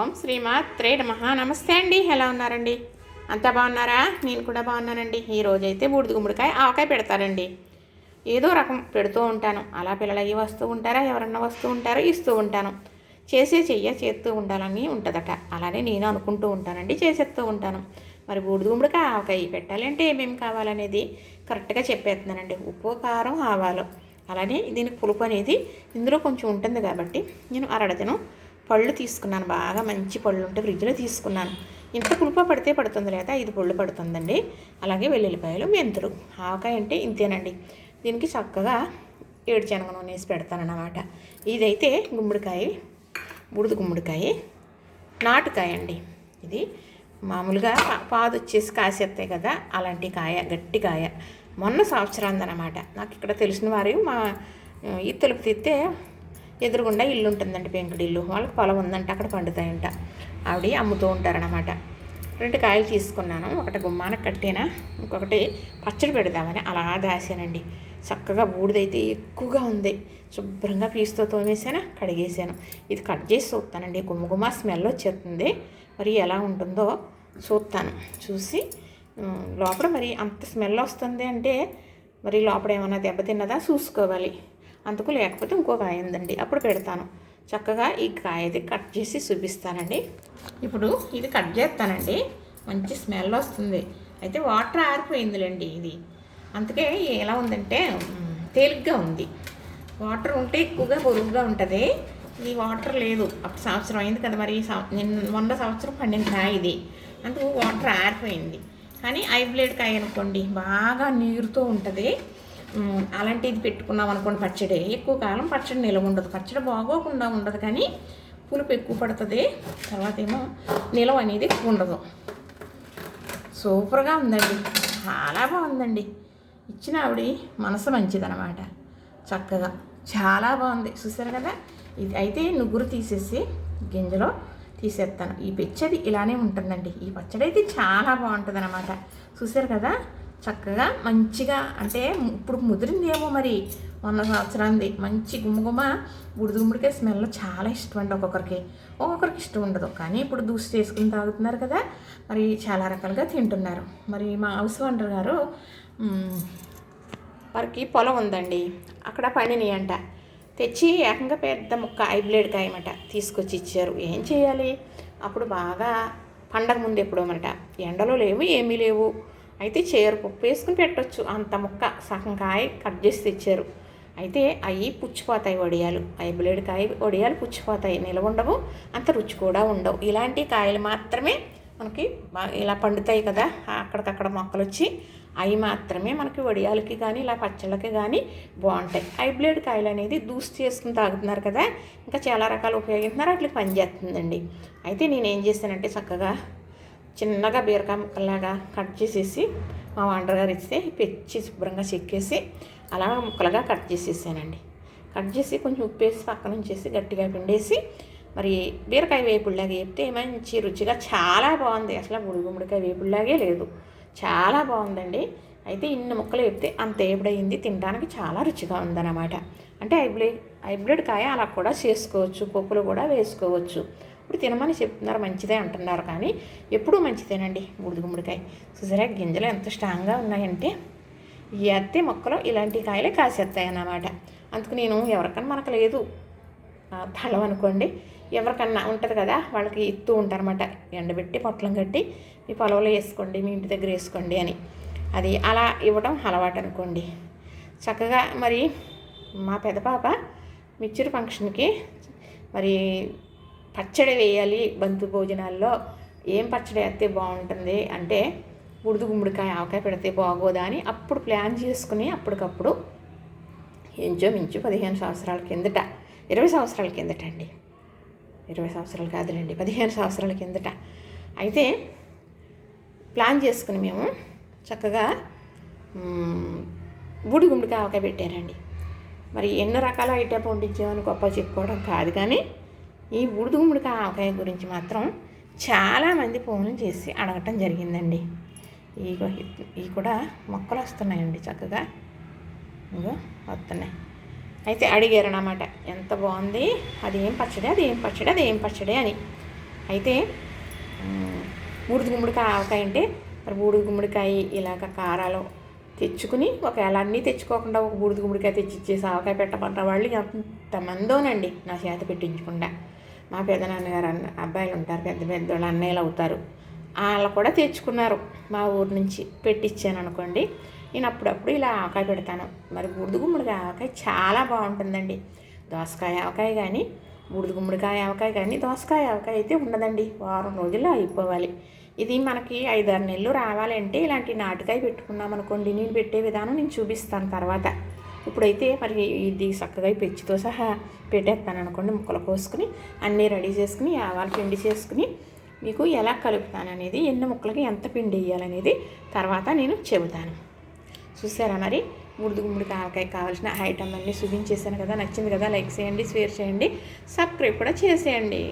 ఓం శ్రీమాత్రే మహా నమస్తే అండి. ఎలా ఉన్నారండి? అంతా బాగున్నారా? నేను కూడా బాగున్నానండి. ఈ రోజైతే బూడిద గుమ్మడికాయ ఆవకాయ పెడతారండి. ఏదో రకం పెడుతూ ఉంటాను. అలా పిల్లలు అయ్యి వస్తూ ఉంటారా? ఎవరన్నా వస్తూ ఉంటారో? ఇస్తూ ఉంటాను. చేసే చెయ్య చేస్తూ ఉండాలని ఉంటుందట. అలానే నేను అనుకుంటూ ఉంటానండి. చేసేస్తూ ఉంటాను. మరి బూడిద గుమ్మడికాయ ఆవకాయ పెట్టాలి అంటే ఏమేమి కావాలనేది కరెక్ట్గా చెప్పేస్తున్నానండి. ఉప్పు కారం ఆవాలు. అలానే దీనికి పులుపు అనేది ఇందులో కొంచెం ఉంటుంది కాబట్టి నేను అరడదను పళ్ళు తీసుకున్నాను. బాగా మంచి పళ్ళు ఉంటే ఫ్రిడ్జ్లో తీసుకున్నాను. ఇంత పులుప పడితే పడుతుంది లేదా ఐదు పళ్ళు పడుతుందండి. అలాగే వెల్లుల్లిపాయలు మెంతులు. ఆవకాయ అంటే ఇంతేనండి. దీనికి చక్కగా ఏడు శనగ నూనె వేసి పెడతానన్నమాట. ఇదైతే గుమ్మడికాయ బుడిద గుమ్మడికాయ నాటుకాయ అండి ఇది మామూలుగా పా- పాదు వచ్చేసి కాసేస్తాయి కదా అలాంటి కాయ గట్టి కాయ. మొన్న సంవత్సరాంది అనమాట నాకు ఇక్కడ తెలిసిన వారు మా ఈ తలుపు తీస్తే ఎదురుగుండా ఇల్లు ఉంటుందండి పెంకుడి ఇల్లు వాళ్ళకి పొలం ఉందంట అక్కడ పండుతాయంట. ఆవిడ అమ్ముతూ ఉంటారనమాట రెండు కాయలు తీసుకున్నాను ఒకటి గుమ్మాన కట్టేనా ఇంకొకటి పచ్చడి పెడదామని అలా దాసానండి. చక్కగా బూడిదైతే ఎక్కువగా ఉంది. శుభ్రంగా పీసుతో తోమేసాను కడిగేసాను ఇది కట్ చేసి చూస్తానండి గుమ్మ గుమ్మ స్మెల్ వచ్చేస్తుంది. మరి ఎలా ఉంటుందో చూస్తాను. చూసి లోపల మరి అంత స్మెల్ వస్తుంది అంటే మరి లోపల ఏమైనా దెబ్బతిన్నదా చూసుకోవాలి. అందుకు లేకపోతే ఇంకో కాయ ఉందండి. అప్పుడు పెడతాను. చక్కగా ఈ కాయది కట్ చేసి చూపిస్తానండి. ఇప్పుడు ఇది కట్ చేస్తానండి. మంచి స్మెల్ వస్తుంది. అయితే వాటర్ ఆరిపోయిందిలేండి ఇది. అందుకే ఎలా ఉందంటే తేలిగ్గా ఉంది. వాటర్ ఉంటే ఎక్కువగా పొరుగుగా ఉంటుంది. ఈ వాటర్ లేదు. అప్పుడు సంవత్సరం అయింది కదా మరి. ఈ నిన్న మొన్న సంవత్సరం పండిన కాయ ఇది. అందుకు వాటర్ ఆరిపోయింది. కానీ ఐ బ్లేడ్ కాయ అనుకోండి బాగా నీరుతో ఉంటుంది. అలాంటిది పెట్టుకున్నాం అనుకోండి పచ్చడి. ఎక్కువ కాలం పచ్చడి నిలవ ఉండదు. పచ్చడి బాగోకుండా ఉండదు కానీ పులుపు ఎక్కువ పడుతుంది. తర్వాత ఏమో నిలవ అనేది ఎక్కువ ఉండదు. సూపర్గా ఉందండి. చాలా బాగుందండి. ఇచ్చిన ఆవిడ మనసు మంచిదనమాట చక్కగా. చాలా బాగుంది. చూసారు కదా? ఇది అయితే నుగ్గురు తీసేసి గింజలో తీసేస్తాను. ఈ పెచ్చది ఇలానే ఉంటుందండి. ఈ పచ్చడి అయితే చాలా బాగుంటుంది అనమాట చూసారు కదా? చక్కగా మంచిగా అంటే ఇప్పుడు ముదిరిందేమో మరి మొన్న సంవత్సరానికి మంచి గుమ్మగుమ్మ బుడిద గుమ్మడికాయ స్మెల్ చాలా ఇష్టం అండి ఒక్కొక్కరికి. ఒక్కొక్కరికి ఇష్టం ఉండదు. కానీ ఇప్పుడు దూసి చేసుకుని తాగుతున్నారు కదా మరి చాలా రకాలుగా తింటున్నారు. మరి మా హౌస్ ఓనర్ గారు వారికి పొలం ఉందండి. అక్కడ పండినాయి అంట తెచ్చి ఏకంగా పెద్ద ముక్క ఐబ్లేడ్ కాయమట తీసుకొచ్చి ఇచ్చారు. ఏం చేయాలి? అప్పుడు బాగా పండగ ముందు ఎప్పుడో అనమాట ఎండలో లేవు ఏమీ లేవు. అయితే చేరు పప్పు వేసుకుని పెట్టవచ్చు అంత ముక్క సగం కాయ కట్ చేసి తెచ్చారు. అయితే అవి పుచ్చిపోతాయి వడియాలు. ఐబ్లేడ్ కాయ వడియాలు పుచ్చిపోతాయి. నిలవ ఉండవు అంత రుచి కూడా ఉండవు. ఇలాంటి కాయలు మాత్రమే మనకి ఇలా పండుతాయి కదా అక్కడికక్కడ మొక్కలు వచ్చి అవి మాత్రమే మనకి వడియాలకి కానీ ఇలా పచ్చళ్ళకి కానీ బాగుంటాయి. హైబ్రిడ్ కాయలు అనేది దూసి చేసుకుని తాగుతున్నారు కదా ఇంకా చాలా రకాలు ఉపయోగిస్తున్నారు వాటికి పనిచేస్తుందండి అయితే నేనేం చేశానంటే చక్కగా చిన్నగా బీరకాయ ముక్కల్లాగా కట్ చేసేసి మా వండర్ గారు ఇస్తే పెచ్చి శుభ్రంగా చెక్కేసి అలా ముక్కలుగా కట్ చేసేసానండి. కట్ చేసి కొంచెం ఉప్పు వేసి పక్కన ఉంచేసి గట్టిగా పిండేసి మరి బీరకాయ వేపుడులాగా వేపితే మంచి రుచిగా చాలా బాగుంది. అసలు గుడిగుమ్మడికాయ వేపుడులాగే లేదు. చాలా బాగుందండి. అయితే ఇన్ని ముక్కలు వేపితే అంత ఏపుడైంది తినడానికి చాలా రుచిగా ఉందన్నమాట. అంటే హైబ్రిడ్ హైబ్రిడ్ కాయ అలా కూడా చేసుకోవచ్చు. పప్పులు కూడా వేసుకోవచ్చు. ఇప్పుడు తినమని చెప్తున్నారు మంచిదే అంటున్నారు కానీ ఎప్పుడూ మంచిదేనండి బుడిద గుమ్మడికాయ. చూసారా గింజలు ఎంత స్ట్రాంగ్గా ఉన్నాయంటే ఈ అద్దె మొక్కలు ఇలాంటి కాయలే కాసేస్తాయి అన్నమాట అందుకు నేను ఎవరికన్నా మనకు లేదు ఆ, తళం అనుకోండి ఎవరికన్నా ఉంటుంది కదా వాళ్ళకి ఇస్తూ ఉంటారన్నమాట. ఎండబెట్టి పొట్లం కట్టి మీ పొలంలో వేసుకోండి మీ ఇంటి దగ్గర వేసుకోండి అని. అది అలా ఇవ్వడం అలవాటు అనుకోండి. చక్కగా మరి మా పెద్ద పాప మిక్చర్ ఫంక్షన్కి మరి పచ్చడి వేయాలి బంతు భోజనాల్లో. ఏం పచ్చడి వేస్తే బాగుంటుంది అంటే ఉడుదు గుమ్మడికాయ ఆవకాయ పెడితే బాగోదా అని అప్పుడు ప్లాన్ చేసుకుని అప్పటికప్పుడు ఇంచో మించు పదిహేను సంవత్సరాల కిందట ఇరవై సంవత్సరాల కిందట అండి. ఇరవై సంవత్సరాలు కాదులేండి పదిహేను సంవత్సరాల కిందట. అయితే ప్లాన్ చేసుకుని మేము చక్కగా బూడి గుమ్మడికాయ ఆవకాయ పెట్టారండి. మరి ఎన్నో రకాల ఐటమ్ వండించామని గొప్ప చెప్పుకోవడం కాదు కానీ ఈ బూడిద గుమ్మడికాయ ఆవకాయ గురించి మాత్రం చాలామంది ఫోన్లు చేసి అడగటం జరిగిందండి. ఈ ఈ కూడా మొక్కలు వస్తున్నాయండి చక్కగా. ఇగో వస్తున్నాయి. అయితే అడిగారు అన్నమాట ఎంత బాగుంది? అది ఏం పచ్చడి? అది ఏం పచ్చడి? అది ఏం పచ్చడి? అని. అయితే మ్, బూడిద గుమ్మడికాయ ఆవకాయ అంటే మరి బూడిద గుమ్మడికాయ ఇలాగ కారాలు తెచ్చుకుని ఒకవేళ అన్నీ తెచ్చుకోకుండా ఒక బూడిద గుమ్మడికాయ తెచ్చి ఇచ్చేసి ఆవకాయ పెట్టమంట వాళ్ళు ఎంతమందోనండి నా చేత పెట్టించకుండా. మా పెదనాన్నగారు అన్న అబ్బాయిలు ఉంటారు పెద్ద పెద్ద వాళ్ళు అన్నయ్యలు అవుతారు. వాళ్ళు కూడా తెచ్చుకున్నారు మా ఊరు నుంచి. పెట్టించాను అనుకోండి. నేను అప్పుడప్పుడు ఇలా ఆవకాయ పెడతాను. మరి బూడిద గుమ్మడికాయ ఆవకాయ చాలా బాగుంటుందండి. దోసకాయ ఆవకాయ కానీ బూడిద గుమ్మడికాయ ఆవకాయ కానీ దోసకాయ ఆవకాయ అయితే ఉండదండి. వారం రోజుల్లో అయిపోవాలి. ఇది మనకి ఐదారు నెలలు రావాలంటే ఇలాంటి నాటుకాయ పెట్టుకున్నాం అనుకోండి నేను పెట్టే విధానం నేను చూపిస్తాను తర్వాత. ఇప్పుడైతే మరి ఇది చక్కగా ఈ పెచ్చితో సహా పెట్టేస్తాను అనుకోండి ముక్కలు కోసుకుని అన్నీ రెడీ చేసుకుని ఆవాలు పిండి చేసుకుని మీకు ఎలా కలుపుతాను అనేది ఎన్ని ముక్కలకి ఎంత పిండి వేయాలనేది తర్వాత నేను చెబుతాను. చూసారా మరి? ముడుదు గుమ్మడి కాకాయ కావాల్సిన ఐటమ్ అన్నీ చూపించేసాను కదా నచ్చింది కదా లైక్ చేయండి షేర్ చేయండి సబ్స్క్రైబ్ కూడా చేసేయండి.